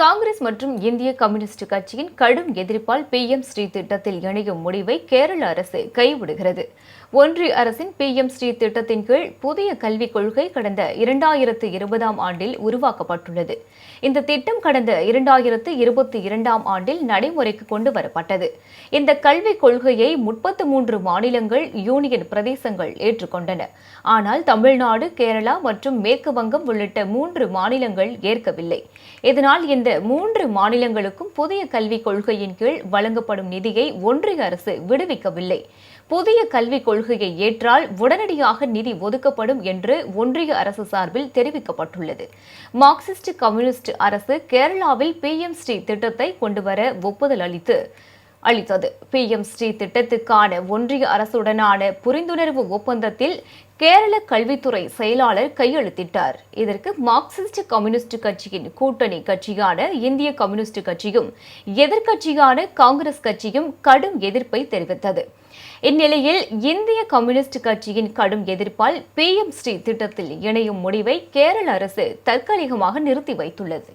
காங்கிரஸ் மற்றும் இந்திய கம்யூனிஸ்ட் கட்சியின் கடும் எதிர்ப்பால் பி எம் ஸ்ரீ திட்டத்தில் இணையும் முடிவை கேரள அரசு கைவிடுகிறது. ஒன்றிய அரசின் பி எம் ஸ்ரீ திட்டத்தின் கீழ் புதிய கல்விக் கொள்கை கடந்த இரண்டாயிரத்து இருபதாம் ஆண்டில் உருவாக்கப்பட்டுள்ளது. இந்த திட்டம் கடந்த இரண்டாயிரத்து இருபத்தி இரண்டாம் ஆண்டில் நடைமுறைக்கு கொண்டு வரப்பட்டது. இந்த கல்விக் கொள்கையை முப்பத்து மூன்று மாநிலங்கள் யூனியன் பிரதேசங்கள் ஏற்றுக்கொண்டன. ஆனால் தமிழ்நாடு கேரளா மற்றும் மேற்கு வங்கம் உள்ளிட்ட மூன்று மாநிலங்கள் ஏற்கவில்லை. இதனால் இந்த சேர்ந்த மூன்று மாநிலங்களுக்கும் புதிய கல்விக் கொள்கையின் கீழ் வழங்கப்படும் நிதியை ஒன்றிய அரசு விடுவிக்கவில்லை. புதிய கல்விக் கொள்கையை ஏற்றால் உடனடியாக நிதி ஒதுக்கப்படும் என்று ஒன்றிய அரசு சார்பில் தெரிவிக்கப்பட்டுள்ளது. மார்க்சிஸ்ட் கம்யூனிஸ்ட் அரசு கேரளாவில் பி எம் ஸ்ரீ திட்டத்தை கொண்டுவர ஒப்புதல் அளித்து அளித்தது. பி எம் ஸ்ரீ திட்டத்துக்கான ஒன்றிய அரசுடனான புரிந்துணர்வு ஒப்பந்தத்தில் கேரள கல்வித்துறை செயலாளர் கையெழுத்திட்டார். இதற்கு மார்க்சிஸ்ட் கம்யூனிஸ்ட் கட்சியின் கூட்டணி கட்சியான இந்திய கம்யூனிஸ்ட் கட்சியும் எதிர்க்கட்சியான காங்கிரஸ் கட்சியும் கடும் எதிர்ப்பை தெரிவித்தது. இந்நிலையில் இந்திய கம்யூனிஸ்ட் கட்சியின் கடும் எதிர்ப்பால் பி எம் ஸ்ரீ திட்டத்தில் இணையும் முடிவை கேரள அரசு தற்காலிகமாக நிறுத்தி வைத்துள்ளது.